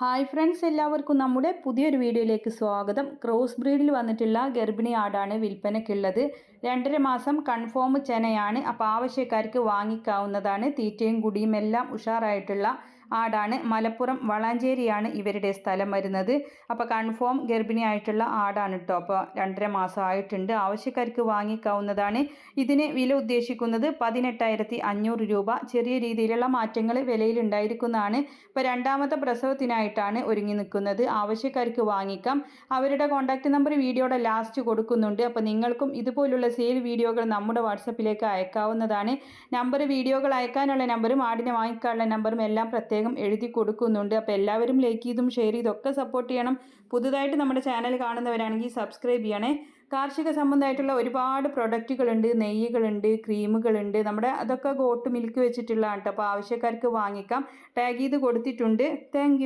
Hi friends എല്ലാവർക്കും നമ്മുടെ പുതിയൊരു വീഡിയോയിലേക്ക് സ്വാഗതം. ക്രോസ് ബ്രീഡിൽ വന്നിട്ടുള്ള ഗർഭിണി ആടാണ് വിൽപ്പനയ്ക്കുള്ളത്. രണ്ടര മാസം കൺഫേം ചെനയാണ്. അപ്പോൾ ആവശ്യക്കാർക്ക് വാങ്ങിക്കാവുന്നതാണ്. തീറ്റയും കുടിയും എല്ലാം ഉഷാറായിട്ടുള്ള ആടാണ്. മലപ്പുറം വളാഞ്ചേരിയാണ് ഇവരുടെ സ്ഥലം വരുന്നത്. അപ്പോൾ കൺഫേം ഗർഭിണിയായിട്ടുള്ള ആടാണ് കേട്ടോ അപ്പോൾ രണ്ടര മാസം ആയിട്ടുണ്ട്. ആവശ്യക്കാർക്ക് വാങ്ങിക്കാവുന്നതാണ്. ഇതിന് വില ഉദ്ദേശിക്കുന്നത് പതിനെട്ടായിരത്തി അഞ്ഞൂറ് രൂപ. ചെറിയ രീതിയിലുള്ള മാറ്റങ്ങൾ വിലയിലുണ്ടായിരിക്കുന്നതാണ് ഇപ്പോൾ രണ്ടാമത്തെ പ്രസവത്തിനായിട്ടാണ് ഒരുങ്ങി നിൽക്കുന്നത്. ആവശ്യക്കാർക്ക് വാങ്ങിക്കാം. അവരുടെ കോൺടാക്റ്റ് നമ്പർ വീഡിയോയുടെ ലാസ്റ്റ് കൊടുക്കുന്നുണ്ട്. അപ്പോൾ നിങ്ങൾക്കും ഇതുപോലുള്ള സെയിൽ വീഡിയോകൾ നമ്മുടെ വാട്സപ്പിലേക്ക് അയക്കാവുന്നതാണ്. നമ്പർ വീഡിയോകൾ അയക്കാനുള്ള നമ്പറും ആടിനെ വാങ്ങിക്കാനുള്ള നമ്പറും എല്ലാം പ്രത്യേകം എഴുതി കൊടുക്കുന്നുണ്ട്. അപ്പോൾ എല്ലാവരും ലൈക്ക് ചെയ്തും ഷെയർ ചെയ്തും ഒക്കെ സപ്പോർട്ട് ചെയ്യണം. പുതുതായിട്ട് നമ്മുടെ ചാനൽ കാണുന്നവരാണെങ്കിൽ സബ്സ്ക്രൈബ് ചെയ്യണേ. കാർഷിക സംബന്ധമായിട്ടുള്ള ഒരുപാട് പ്രൊഡക്റ്റുകളുണ്ട് നെയ്യുകളുണ്ട് ക്രീമുകളുണ്ട് നമ്മുടെ അതൊക്കെ ഗോട്ട് മിൽക്ക് വെച്ചിട്ടുള്ളതാണ് കേട്ടോ അപ്പോൾ ആവശ്യക്കാർക്ക് വാങ്ങിക്കാം. ടാഗ് ചെയ്ത് കൊടുത്തിട്ടുണ്ട്. താങ്ക്